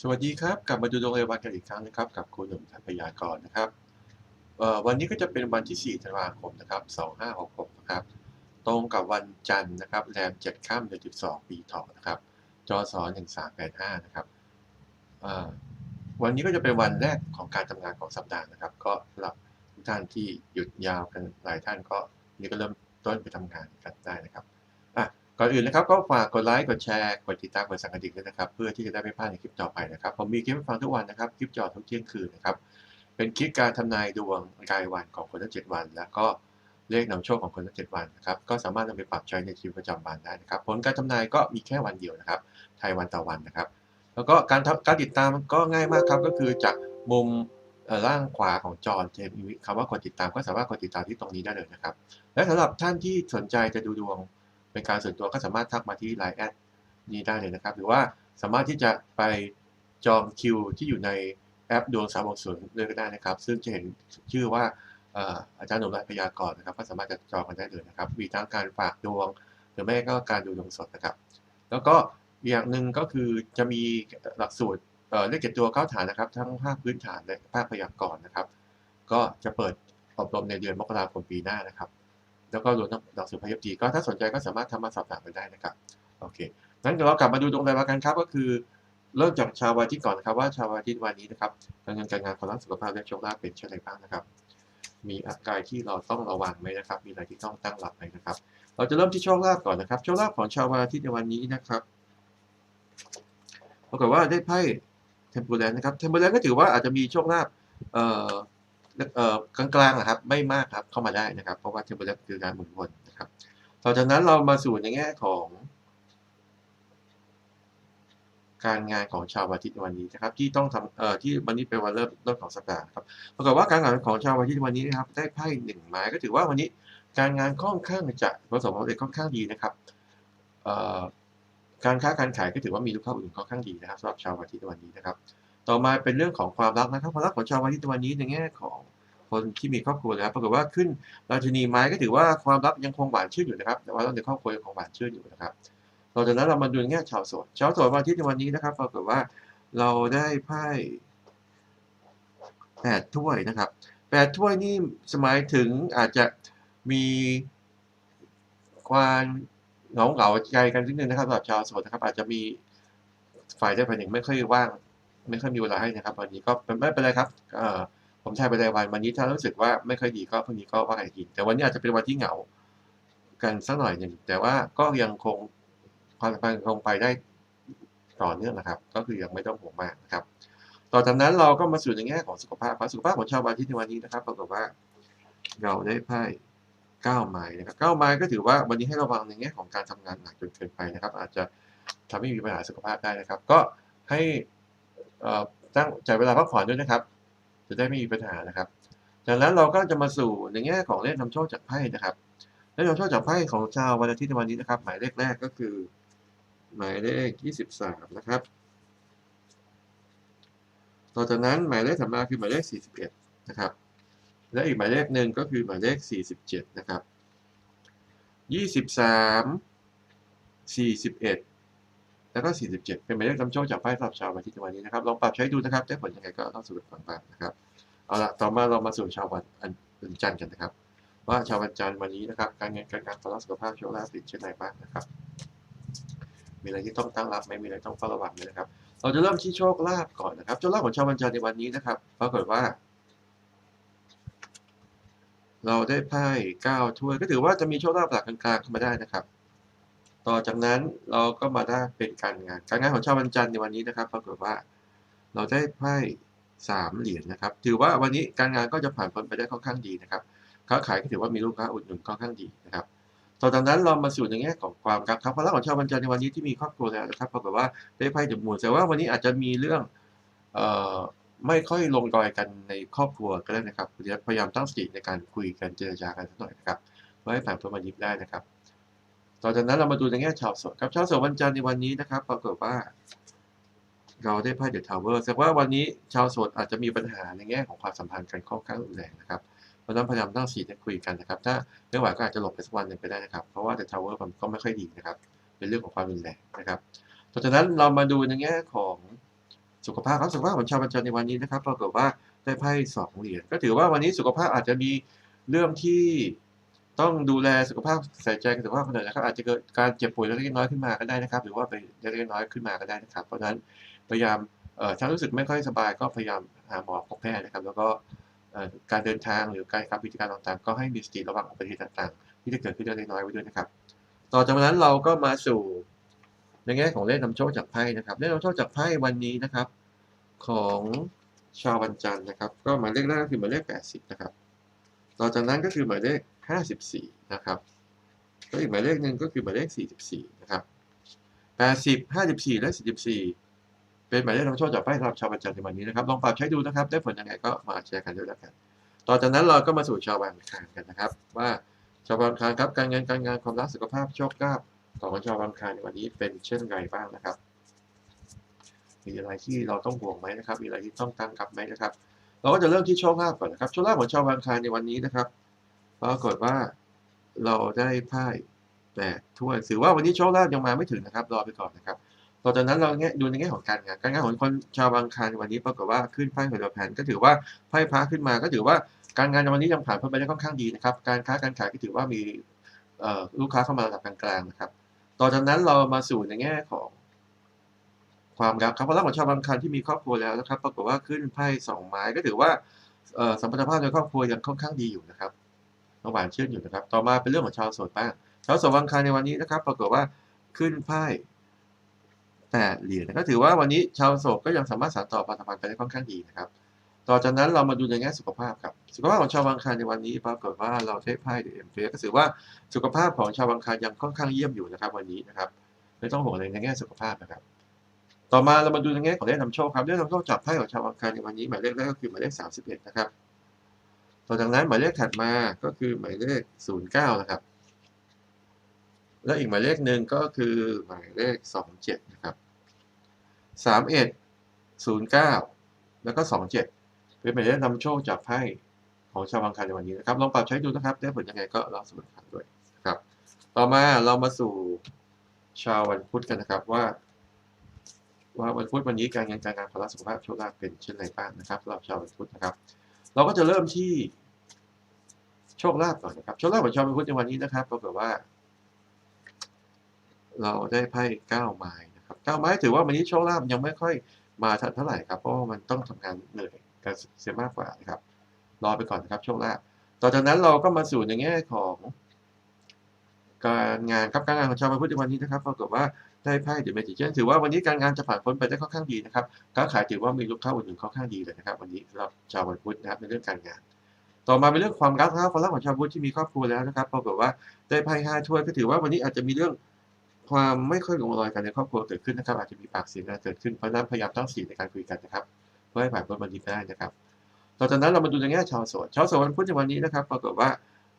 สวัสดีครับ กลับมาดูดวงรายวันกันอีกครั้งนะครับ กับครูหนุ่มทัพยากรนะครับวันนี้ก็จะเป็นวันที่ 4 ธันวาคมนะครับ 2566 นะครับ ตรงกับวันจันทร์นะครับแรม 7 ค่ำเดือน12 ปีเถาะนะครับ จศ1385 นะครับวันนี้ก็จะเป็นวันแรกของการทำงานของสัปดาห์นะครับ ก็สำหรับทุกท่านที่หยุดยาวกันหลายท่านก็นี่ก็เริ่มต้นไปทำงานกันได้นะครับ ก่อนอื่นนะครับก็ฝากกดไลค์กดแชร์กดติดตามกดสั่นกระดิ่งด้วยนะครับ เพื่อที่จะได้ไม่พลาดในคลิปต่อไปนะครับผมมีคลิปให้ฟังทุกวันนะครับคลิปจอทุกเที่ยงคืนนะครับเป็นคลิปการทำนายดวงรายวันของคนทั้งเจ็ดวัน แล้วก็เลขนำโชคของคนทั้งเจ็ดวันนะครับก็สามารถนำไปปรับใช้ในชีวิตประจำวันได้นะครับ ผลการทำนายก็มีแค่วันเดียวนะครับไทยวันต่อวันนะครับ แล้วก็การการติดตามก็ง่ายมากครับก็คือจากมุมล่างขวาของจอจะมีคำว่ากดติดตามก็สามารถกดติดตามที่ตรงนี้ได้เลยนะครับ และสำหรับท่านที่สนใจจะดูดวง เป็นการส่วนตัวก็สามารถทักมาที่ Line แอดนี้ได้เลยนะครับ หรือว่าสามารถที่จะไปจองคิวที่อยู่ในแอปดวงสามวงศูนย์เลยก็ได้นะครับ ซึ่งจะเห็นชื่อว่าอาจารย์หนุ่มรัตน์พยากรณ์นะครับ ก็สามารถจะจองกันได้เลยนะครับ มีทั้งการฝากดวง หรือไม่ก็การดูดวงสดนะครับ แล้วก็อย่างหนึ่งก็คือจะมีหลักสูตรเอ่อเลขเจ็ดตัวเข้าฐานนะครับ ทั้งภาคพื้นฐานและภาคพยากรณ์นะครับ ก็จะเปิดอบรมในเดือนมกราคมปีหน้านะครับ แล้วก็รวมทั้งหลักสูตรพยับจีก็ถ้าสนใจก็สามารถทำมาสอบถามกันได้นะครับโอเคงั้นเดี๋ยวเรากลับมาดูดวงรายวันกันครับก็คือเริ่มจากชาววันอาทิตก่อนนะครับว่าชาววันอาทิตวันนี้นะครับการเงินการงานความรักสุขภาพและโชคลาภเป็นเช่นไรบ้างนะครับ มีอะไรที่เราต้องระวังไหมนะครับ มีอะไรที่ต้องตั้งรับไหมนะครับ เราจะเริ่มที่โชคลาภก่อนนะครับโชคลาภของชาววันอาทิตในวันนี้นะครับปรากฏว่าได้ไพ่เทมปูแลนนะครับเทมปูแลนก็ถือว่าอาจจะมีโชคลาภเอ่อ กลางๆนะครับ ไม่มากครับเข้ามาได้นะครับ เพราะว่าเทมเพลตคือการหมุนวนนะครับต่อจากนั้นเรามาสู่ในแง่ของ การงานของชาววันอาทิตย์วันนี้นะครับ ที่ต้องทำเอ่อที่วันนี้เป็นวันเริ่มต้นของสัปดาห์ครับปรากฏว่าการงานของชาววันอาทิตย์วันนี้นะครับ ได้ไพ่หนึ่งไม้ก็ถือว่าวันนี้การงานค่อนข้างจะประสบความสำเร็จค่อนข้างดีนะครับเอ่อการค้าการขายก็ถือว่ามีลูกค้าอุดหนุนค่อนข้างดีนะครับสำหรับชาววันอาทิตย์วันนี้นะครับ ต่อมาเป็นเรื่องของความรักนะครับความรักของชาววันอาทิตวันนี้ในแง่ของคนที่มีครอบครัวนะครับปรากฏว่าขึ้นราชินีไม้ก็ถือว่าความรักยังคงหวานชื่นอยู่นะครับ แต่ว่าในครอบครัวยังคงหวานชื่นอยู่นะครับต่อจากนั้นเรามาดูแง่ชาวโสดชาวโสดวันทิตย์ในวันนี้นะครับปรากฏว่าเราได้ไพ่แปดถ้วยนะครับแปดถ้วยนี่สมัยถึงอาจจะมีความเหงาเหงาใจกันนิดนึงนะครับสำหรับชาวโสดนะครับ อาจจะมีฝ่ายใดฝ่ายหนึ่งไม่ค่อยว่าง ไม่ค่อยมีเวลาให้นะครับ วันนี้ก็ไม่เป็นไรครับผมใช้ไปรายวันวันนี้ถ้ารู้สึกว่าไม่ค่อยดีก็พรุ่งนี้ก็ว่ากันอีกทีแต่วันนี้อาจจะเป็นวันที่เหงากันสักหน่อยหนึ่งแต่ว่าก็ยังคงความสัมพันธ์คงไปได้ต่อเนื่องนะครับ ก็คือยังไม่ต้องห่วงมากนะครับ ต่อจากนั้นเราก็มาสู่ในแง่ของสุขภาพสุขภาพของชาววันอาที่ในวันนี้นะครับปรากฏว่าเราได้ไพ่เก้าไม้นะครับเก้าไม้ก็ถือว่าวันนี้ให้ระวังในแง่ของการทำงานหนักจนเกินไปนะครับ อาจจะทำให้มีปัญหาสุขภาพได้นะครับ ก็ให้ ตั้งจ่ายเวลาพักผ่อนด้วยนะครับ จะได้ไม่มีปัญหานะครับ จากนั้นเราก็จะมาสู่ในแง่ของเลขนำโชคจากไพ่นะครับเลขนำโชคจากไพ่ของชาววันอาทิตย์ในวันนี้นะครับ หมายเลขแรกก็คือ หมายเลข 23 นะครับ ต่อจากนั้นหมายเลขถัดมาคือหมายเลข 41 นะครับ และอีกหมายเลขหนึ่งก็คือหมายเลข 47 นะครับ 23 41 แล้วก็ 47 เป็นหมายเลขนำโชคจากไพ่สำหรับชาววันอาทิตย์ในวันนี้นะครับลองปรับใช้ดูนะครับได้ผลยังไงก็ต้องสรุปฟับ้างนะครับเอาละต่อมาเรามาสู่ชาววันอันวันจันทร์กันนะครับ ว่าชาววันจันทร์วันนี้นะครับ การเงินการงานความรักสุขภาพโชคลาภเป็นเช่นไรบ้างนะครับ มีอะไรที่ต้องตั้งรับไหมมีอะไรต้องเฝ้าระวังไหมนะครับ เราจะเริ่มที่โชคลาภก่อนนะครับโชคลาภของชาววันจันทร์ในวันนี้นะครับปรากฏว่า เราได้ไพ่เก้าถ้วยก็ถือว่าจะมีโชคลาภหลักกลางๆเข้ามาได้นะครับ ต่อจากนั้นเราก็มาได้เป็นการงาน การงานของชาววันจันทร์ในวันนี้นะครับ ปรากฏว่า เราได้ไพ่สามเหรียญนะครับ ถือว่าวันนี้การงานก็จะผ่านพ้นไปได้ค่อนข้างดีนะครับ ค้าขายก็ถือว่ามีลูกค้าอุดหนุนค่อนข้างดีนะครับต่อจากนั้นเรามาสู่ในแง่ของความรักครับความรักของชาววันจันทร์ในวันนี้ที่มีครอบครัวแล้วนะครับปรากฏว่าได้ไพ่ถึงมูลแต่ว่าวันนี้อาจจะมีเรื่องออไม่ค่อยลงรอยกันในครอบครัวก็ได้นะครับพยายามตั้งสติในการคุยกันเจรจากันสักหน่อยนะครับเพื่อให้ผ่านพ้นมายิบได้นะครับ ต่อจากนั้นเรามาดูในแง่ชาวสดครับชาวสดวันจันทร์ในวันนี้นะครับ ปรากฏว่า เราได้ไพ่เดอะทาวเวอร์แสดงว่าวันนี้ชาวสดอาจจะมีปัญหาในแง่ของความสัมพันธ์กันค่อนข้างรุนแรงนะครับเพราะนั้นพยายามตั้งสติในคุยกันนะครับ ถ้าไม่ไหวก็อาจจะหลบไปสักวันหนึ่งไปได้นะครับ เพราะว่าเดอะทาวเวอร์มันก็ไม่ค่อยดีนะครับ เป็นเรื่องของความรุนแรงนะครับ ต่อจากนั้นเรามาดูในแง่ของสุขภาพครับสุขภาพของชาววันจันทร์ในวันนี้นะครับปรากฏว่าได้ไพ่สองเหรียญก็ถือว่าวันนี้สุขภาพอาจจะมีเรื่องที่ ต้องดูแลสุขภาพใส่ใจกับสุขภาพคนอื่นนะครับอาจจะเกิดการเจ็บป่วยเล็กน้อยขึ้นมาก็ได้นะครับ หรือว่าไปเล็กน้อยขึ้นมาก็ได้นะครับ เพราะฉะนั้นพยายามเอ่อถ้ารู้สึกไม่ค่อยสบายก็พยายามหาหมอพบแพทย์นะครับ แล้วก็การเดินทางหรือการทำกิจการต่างๆ ก็ให้มีสติระวังอุบัติเหตุต่างๆ ที่จะเกิดขึ้นเล็กน้อยไว้ด้วยนะครับ ต่อจากนั้นเราก็มาสู่ในแง่ของเลขนำโชคจากไพ่นะครับเลขนำโชคจากไพ่วันนี้นะครับ ของชาววันจันทร์นะครับ ก็หมายเลขแรกก็คือหมายเลข 80 นะครับ ต่อจากนั้นก็คือหมายเลข 54 นะครับแล้วอีกหมายเลขหนึ่งก็คือหมายเลข 44 นะครับ 80 54 และ 44 เป็นหมายเลขนำโชคจากไพ่สำหรับชาววันจันในวันนี้นะครับ ลองปรับใช้ดูนะครับ ได้ผลยังไงก็มาแชร์กันด้วยแล้วกัน ต่อจากนั้นเราก็มาสู่ชาววันอังคารกันนะครับ ว่าชาววันอังคารครับ การเงินการงานความรักสุขภาพโชคลาภของชาววันอังคารในวันนี้เป็นเช่นไรบ้างนะครับ มีอะไรที่เราต้องห่วงไหมนะครับ มีอะไรที่ต้องตั้งกับไหมนะครับ เราก็จะเริ่มที่โชคลาภก่อนนะครับ โชคลาภของชาววันอังคารในวันนี้นะครับ ปรากฏว่าเราได้ไพ่แปดถ้วยถือว่าวันนี้โชคลาภยังมาไม่ถึงนะครับ รอไปก่อนนะครับต่อจากนั้นเราแง่ดูในแง่ของการงานการงานของคนชาวบางคานวันนี้ปรากฏว่าขึ้นไพ่หัวแผ่นก็ถือว่าไพ่พระขึ้นมาก็ถือว่าการงานในวันนี้ยังผ่านพ้นไปได้ค่อนข้างดีนะครับ การค้าการขายก็ถือว่ามีลูกค้าเข้ามาระดับกลางๆนะครับ ต่อจากนั้นเรามาสู่ในแง่ของความรักครับเพราะรักของชาวบางคันที่มีครอบครัวแล้วนะครับ ปรากฏว่าขึ้นไพ่สองไม้ก็ถือว่าสัมพันธภาพในครอบครัวยังค่อนข้างดีอยู่นะครับ ระหวางเชื่อมอยู่นะครับ ต่อมาเป็นเรื่องของชาวโสดบ้าง ชาวโสดบางคันในวันนี้นะครับ ปรากฏว่าขึ้นไพ่แปดเหรียญก็ถือว่าวันนี้ชาวโสดก็ยังสามารถสานต่อความสัมพันธ์ไปได้ค่อนข้างดีนะครับ ต่อจากนั้นเรามาดูในแง่สุขภาพครับ สุขภาพของชาวบางคารในวันนี้ ปรากฏว่าเราได้ไพ่เดอ็มเฟก็ถือว่าสุขภาพของชาวบางคารยังค่อนข้างเยี่ยมอยู่นะครับ วันนี้นะครับ ไม่ต้องห่วงเลยในแง่สุขภาพนะครับ ต่อมาเรามาดูในแง่ของเลขนำโชคครับเลขนำโชคจากไพ่ของชาวอังคารในวันนี้หมายเลขแรกก็คือหมายเลข31นะครับ ต่อจากนั้นหมายเลขถัดมาก็คือหมายเลข 09 นะครับ แล้วอีกหมายเลขหนึ่งก็คือหมายเลข 27 นะครับ 31 09 แล้วก็ 27 เป็นหมายเลขนำโชคจากไพ่ของชาวอังคารในวันนี้นะครับ ลองปรับใช้ดูนะครับ ได้ผลยังไงก็ลองสมัครด้วยนะครับ ต่อมาเรามาสู่ชาววันพุธกันนะครับว่า ว่าวันพุธวันนี้การเงินการงานความรักสุขภาพโชคลาภเป็นเช่นไรบ้างนะครับสำหรับชาววันพุธนะครับ เราก็จะเริ่มที่โชคลาภก่อนนะครับ โชคลาภของชาวพุทธในวันนี้นะครับปรากฏว่า เราได้ไพ่เก้าไม้นะครับเก้าไม้ถือว่าวันนี้โชคลาภยังไม่ค่อยมาเท่าไหร่ครับ เพราะว่ามันต้องทำงานเหนื่อยกันเสียมากกว่านะครับ รอไปก่อนนะครับโชคลาภต่อจากนั้นเราก็มาสู่ในแง่ของ การงานครับการงานของชาวพุทธในวันนี้นะครับปรากฏว่า ได้ไพ่เดอะเมจิเชียนถือว่าวันนี้การงานจะผ่านพ้นไปได้ค่อนข้างดีนะครับค้าขายถือว่ามีลูกค้าอุดหนุนค่อนข้างดีเลยนะครับ วันนี้สำหรับชาววันพุธนะครับในเรื่องการงาน ต่อมาเป็นเรื่องความรักนะครับความรักของชาวพุธที่มีครอบครัวแล้วนะครับปรากฏว่าได้ไพ่ห้าถ้วยก็ถือว่าวันนี้อาจจะมีเรื่องความไม่ค่อยลงรอยกันในครอบครัวเกิดขึ้นนะครับ อาจจะมีปากเสียงกันเกิดขึ้นเพราะฉะนั้นพยายามตั้งสติในการคุยกันนะครับเพื่อให้ผ่านพ้นวันนี้ไปได้นะครับต่อจากนั้นเรามาดูในแง่ชาวโสดชาวโสดวันพุธในวันนี้นะครับปรากฏว่า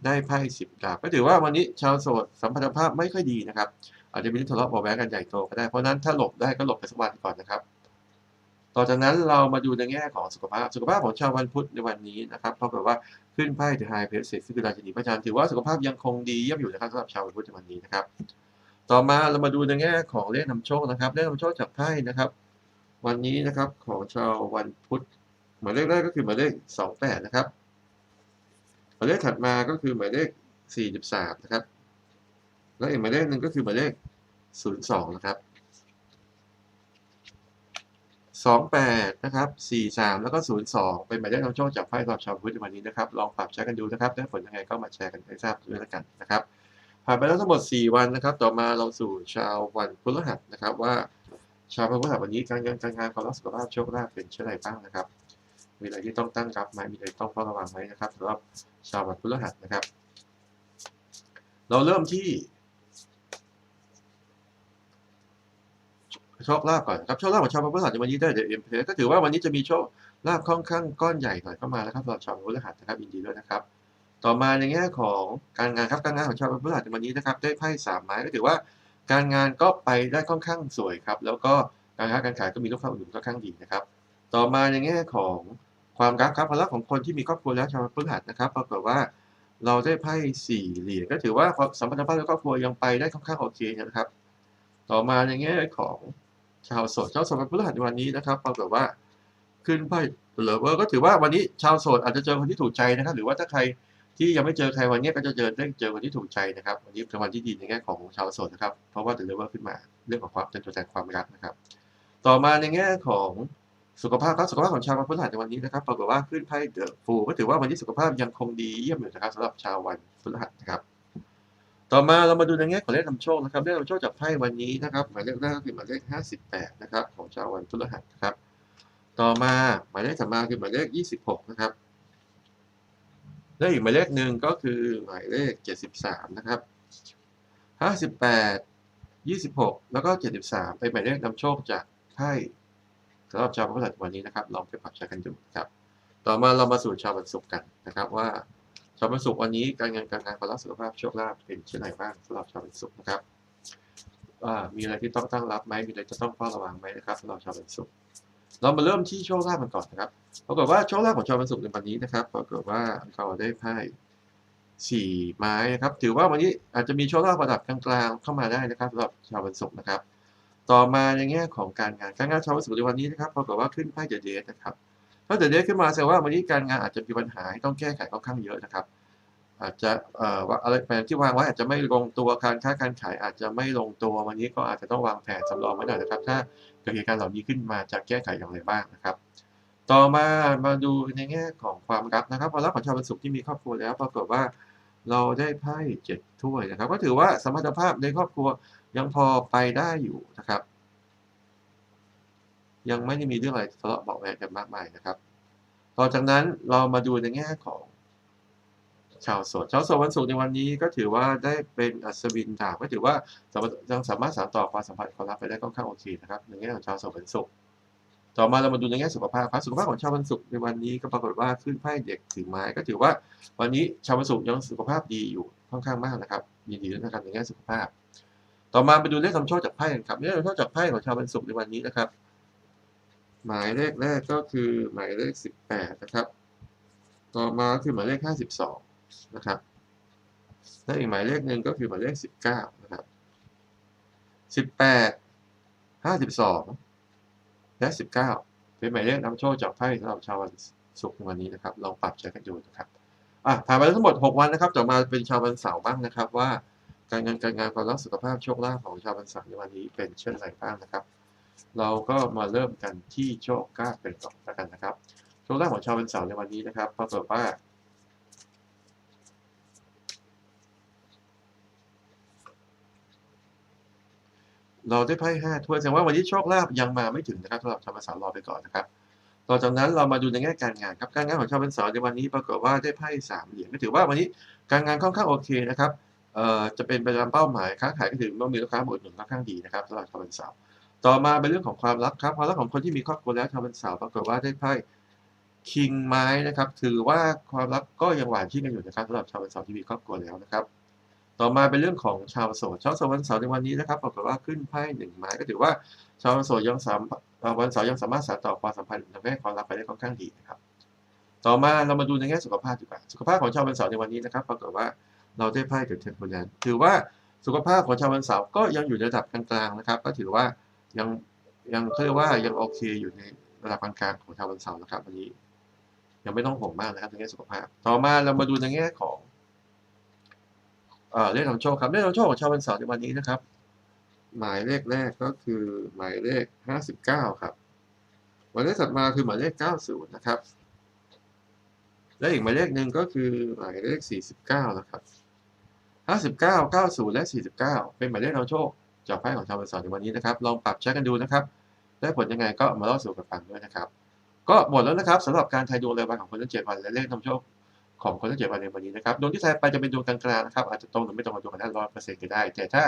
ได้ไพ่สิบดาบก็ถือว่าวันนี้ชาวโสดสัมพันธภาพไม่ค่อยดีนะครับ อาจจะมีเรื่องทะเลาะเบาะแว้งกันใหญ่โตก็ได้ เพราะนั้นถ้าหลบได้ก็หลบไปสักวันก่อนนะครับ ต่อจากนั้นเรามาดูในแง่ของสุขภาพ สุขภาพของชาววันพุธในวันนี้นะครับปรากฏว่าขึ้นไพ่ The High Priestess ซึ่งคือราชินีพระจันทร์ถือว่าสุขภาพยังคงดีเยี่ยมอยู่นะครับสำหรับชาววันพุธในวันนี้นะครับ ต่อมาเรามาดูในแง่ของเลขนำโชคนะครับเลขนำโชคจากไพ่นะครับ วันนี้นะครับของชาววันพุธหมายเลขแรกก็คือหมายเลขสองแปดนะครับหมายเลขถัดมาก็คือหมายเลขสี่สิบสามนะครับแล้วอีกหมายเลขหนึ่งก็คือหมายเลข ศูนย์สองนะครับสองแปดนะครับสี่สามแล้วก็ศูนย์สองเป็นหมายเลขนำโชคจากไพ่สำหรับชาวพุทธในวันนี้นะครับ ลองปรับใช้กันดูนะครับได้ผลยังไงก็มาแชร์กันให้ทราบด้วยแล้วกันนะครับ ผ่านไปแล้วทั้งหมด 4 วันนะครับ ต่อมาเราสู่ชาววันพฤหัสนะครับ ว่าชาวพฤหัสวันนี้การเงินการงานความรักสุขภาพโชคลาภเป็นเช่นไรบ้างนะครับ มีอะไรที่ต้องตั้งรับไหมมีอะไรต้องเฝ้าระวังไหมนะครับสำหรับชาววันพฤหัสนะครับ เราเริ่มที่ โชคลาภก่อนครับโชคลาภของชาวพฤหัสในวันนี้ได้เดอะเอ็มเพก็ถือว่าวันนี้จะมีโชคลาภค่อนข้างก้อนใหญ่หน่อยเข้ามานะครับสำหรับชาวพฤหัสนะครับยินดีด้วยนะครับ ต่อมาในแง่ของการงานครับการงานของชาวพฤหัสในวันนี้นะครับได้ไพ่สามไม้ก็ถือว่าการงานก็ไปได้ค่อนข้างสวยครับแล้วก็การค้าการขายก็มีลูกค้าอุดหนุนค่อนข้างดีนะครับ ต่อมาในแง่ของความรักครับความรักของคนที่มีครอบครัวแล้วชาวพฤหัสนะครับปรากฏว่าเราได้ไพ่สี่เหรียญก็ถือว่าความสัมพันธภาพในครอบครัวยังไปได้ค่อนข้างโอเคนะครับ ต่อมาในแง่ของ ชาวโสดชาวโสดวันพฤหัสในวันนี้นะครับปรากฏว่าขึ้นไพ่เลเวอร์ก็ถือว่าวันนี้ชาวโสดอาจจะเจอคนที่ถูกใจนะครับ หรือว่าถ้าใครที่ยังไม่เจอใครวันนี้ก็จะเจอได้เจอคนที่ถูกใจนะครับวันนี้เป็นวันที่ดีในแง่ของชาวโสดนะครับ เพราะว่าเดลเวอร์ขึ้นมาเรื่องของความเป็นตัวแทนความรักนะครับ ต่อมาในแง่ของสุขภาพครับสุขภาพของชาววันพฤหัสในวันนี้นะครับปรากฏว่าขึ้นไพ่เดอะฟูก็ถือว่าวันนี้สุขภาพยังคงดีเยี่ยมอยู่นะครับสำหรับชาววันพฤหัสนะครับ ต่อมาเรามาดูในแง่ของเลขนำโชคนะครับเลขนำโชคจากไพ่วันนี้นะครับหมายเลขแรกคือหมายเลข 58 นะครับของชาววันพฤหัสนะครับ ต่อมาหมายเลขถัดมาคือหมายเลข 26 นะครับและอีกหมายเลขหนึ่งก็คือหมายเลข 73 นะครับ 58 26 แล้วก็ 73 เป็นหมายเลขนำโชคจากไพ่สำหรับชาวพฤหัสวันนี้นะครับลองไปปรับใช้กันดูครับ ต่อมาเรามาสู่ชาววันศุกร์กันนะครับว่า ชาววันศุกร์วันนี้การงานการงานความรักสุขภาพโชคลาภเป็นเช่นไรบ้างสำหรับชาววันศุกร์นะครับมีอะไรที่ต้องตั้งรับไหมมีอะไรจะต้องเฝ้าระวังไหมนะครับสำหรับชาววันศุกร์เรามาเริ่มที่โชคลาภกันก่อนนะครับปรากฏว่าโชคลาภของชาววันศุกร์ในวันนี้นะครับปรากฏว่าเราได้ไพ่สี่ไม้นะครับ ถือว่าวันนี้อาจจะมีโชคลาภระดับกลางๆเข้ามาได้นะครับสำหรับชาววันศุกร์นะครับ ต่อมาในแง่ของการงานการงานชาววันศุกร์ในวันนี้นะครับปรากฏว่าขึ้นไพ่เดเดนะครับ ถ้าเดอะเดทขึ้นมาแสดงว่าวันนี้การงานอาจจะมีปัญหาให้ต้องแก้ไขค่อนข้างเยอะนะครับ อาจจะเอ่อว่าอะไรแผนที่วางไว้อาจจะไม่ลงตัวการค้าการขายอาจจะไม่ลงตัววันนี้ก็อาจจะต้องวางแผนสำรองไว้หน่อยนะครับ ถ้าเกิดเหตุการณ์เหล่านี้ขึ้นมาจะแก้ไขอย่างไรบ้างนะครับ ต่อมามาดูในแง่ของความรักนะครับความรักของชาววันศุกร์ที่มีครอบครัวแล้วปรากฏว่าเราได้ไพ่เจ็ดถ้วยนะครับ ก็ถือว่าสมรรถภาพในครอบครัวยังพอไปได้อยู่นะครับ ยังไม่ได้มีเรื่องอะไรทะเลาะเบาะแวงกันมากมายนะครับ ต่อจากนั้นเรามาดูในแง่ของชาวโสดชาวโสดวันศุกร์ในวันนี้ก็ถือว่าได้เป็นอัศวินดาบก็ถือว่ายังสามารถสานต่อความสัมพันธ์ความรักไปได้ค่อนข้างโอเคนะครับในแง่ของชาวโสดวันศุกร์ต่อมาเรามาดูในแง่สุขภาพครับสุขภาพของชาววันศุกร์ในวันนี้ก็ปรากฏว่าขึ้นไพ่เด็กถือไม้ก็ถือว่า วันนี้ชาววันศุกร์ยังสุขภาพดีอยู่ค่อนข้างมากนะครับยินดีด้วยนะครับในแง่สุขภาพ ต่อมาไปดูเลขนำโชคจากไพ่กันครับเลขนำโชคจากไพ่ของชาววันศุกร์ในวันนี้นะครับ หมายเลขแรกก็คือหมายเลขสิบแปดนะครับ ต่อมาคือหมายเลขห้าสิบสองนะครับ และอีกหมายเลขหนึ่งก็คือหมายเลขสิบเก้านะครับสิบแปดห้าสิบสองและสิบเก้าเป็นหมายเลขนำโชคจากไพ่สำหรับชาววันศุกร์วันนี้นะครับ ลองปรับใช้กันดูนะครับอะผ่านไปแล้วทั้งหมดหกวันนะครับต่อมาเป็นชาววันเสาร์บ้างนะครับว่าการงานการงานความรักสุขภาพโชคลาภของชาววันเสาร์ในวันนี้เป็นเช่นไรบ้างนะครับ เราก็มาเริ่มกันที่โชคลาเป็นก่อนแล้วกันนะครับโชคลาภของชาววันสาร์ในวันนี้นะครับปรากฏว่าเราได้ไพ่ห้าถ้วยแสดงว่าวันนี้โชคลาภยังมาไม่ถึงนะครับสำหรับชาววันสาร์รอไปก่อนนะครับต่อจากนั้นเรามาดูในแง่การงานครับการงานของชาววันสาร์ในวันนี้ปรากฏว่าได้ไพ่สามเหรียญก็ถือว่าวันนี้การงานค่อนข้างโอเคนะครับเอ่อจะเป็นไปตามเป้าหมายค้าขายก็ถือว่ามีลูกค้าหมดหนุนค่อนข้างดีนะครับสำหรับชาววันสาร์ ต่อมาเป็นเรื่องของความรักครับความรักของคนที่มีครอบครัวแล้วชาววันเสาร์ปรากฏว่าได้ไพ่คิงไม้นะครับ ถือว่าความรักก็ยังหวานชื่นกันอยู่นะครับสำหรับชาววันเสาร์ที่มีครอบครัวแล้วนะครับ ต่อมาเป็นเรื่องของชาวโสดชาวโสดวันเสาร์ในวันนี้นะครับปรากฏว่าขึ้นไพ่หนึ่งไม้ก็ถือว่าชาวโสดยังสามวันเสาร์ยังสามารถสานต่อความสัมพันธ์ทางแง่ความรักไปได้ค่อนข้างดีนะครับ ต่อมาเรามาดูในแง่สุขภาพดีกว่าสุขภาพของชาววันเสาร์ในวันนี้นะครับปรากฏว่าเราได้ไพ่เกิดเทมโพแลนถือว่าสุขภาพของชาววันเสาร์ก็ยังอยู่ในระดับกลางๆนะครับ ก็ถือว่า ยังยังเขาเรียกว่ายังโอเคอยู่ในระดับกลางๆของชาววันเสาร์นะครับ วันนี้ ยังไม่ต้องห่วงมากนะครับในแง่สุขภาพ ต่อมาเรามาดูในแง่ของเลขนำโชคครับเลขนำโชคของชาววันเสาร์ในวันนี้นะครับ หมายเลขแรกก็คือหมายเลขห้าสิบเก้าครับหมายเลขถัดมาคือหมายเลขเก้าศูนย์นะครับ และอีกหมายเลขหนึ่งก็คือหมายเลขสี่สิบเก้านะครับห้าสิบเก้าเก้าศูนย์และสี่สิบเก้าเป็นหมายเลขนำโชค จากไพ่ของชาววันสาร์ในวันนี้นะครับ ลองปรับใช้กันดูนะครับ ได้ผลยังไงก็มาเล่าสู่กันฟังด้วยนะครับ ก็หมดแล้วนะครับสำหรับการทายดวงรายวันของคนทั้งเจ็ดวันและเลขนำโชคของคนทั้งเจ็ดวันในวันนี้นะครับดวงที่ทายไปจะเป็นดวงกลางๆนะครับอาจจะตรงหรือไม่ตรงกับดวงกันได้ร้อยเปอร์เซ็นต์ก็ได้ แต่ถ้า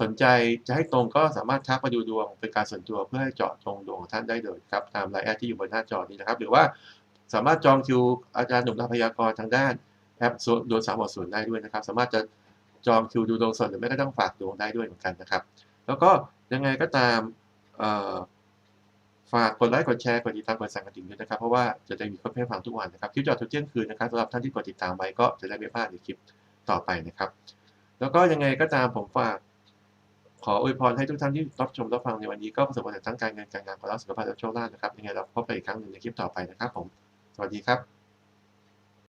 สนใจจะให้ตรงก็สามารถทักมาดูดวงเป็นการส่วนตัวเพื่อให้เจาะตรงดวงของท่านได้เลยครับตามไลน์แอดที่อยู่บนหน้าจอนี้นะครับ หรือว่าสามารถจองคิวอาจารย์หนุ่มทางพยากรณ์ทางด้านแอปดวงสามบทศูนย์ได้ด้วยนะครับ สามารถจะ จองคิวดูดวงสดหรือไม่ก็ต้องฝากดวงได้ด้วยเหมือนกันนะครับ แล้วก็ยังไงก็ตามฝากกดไลค์กดแชร์กดติดตามกดสั่นกระดิ่งด้วยนะครับ เพราะว่าจะได้มีคลิปให้ฟังทุกวันนะครับคลิปจอดทุกเที่ยงคืนนะครับสำหรับท่านที่กดติดตามไว้ก็จะได้ไม่พลาดในคลิปต่อไปนะครับ แล้วก็ยังไงก็ตามผมฝากขออวยพรให้ทุกท่านที่รับชมรับฟังในวันนี้ก็ประสบความสำเร็จทั้งการเงินการงานความรักสุขภาพและโชคลาภนะครับยังไงเราพบกันอีกครั้งหนึ่งในคลิปต่อไปนะครับผม สวัสดีครับ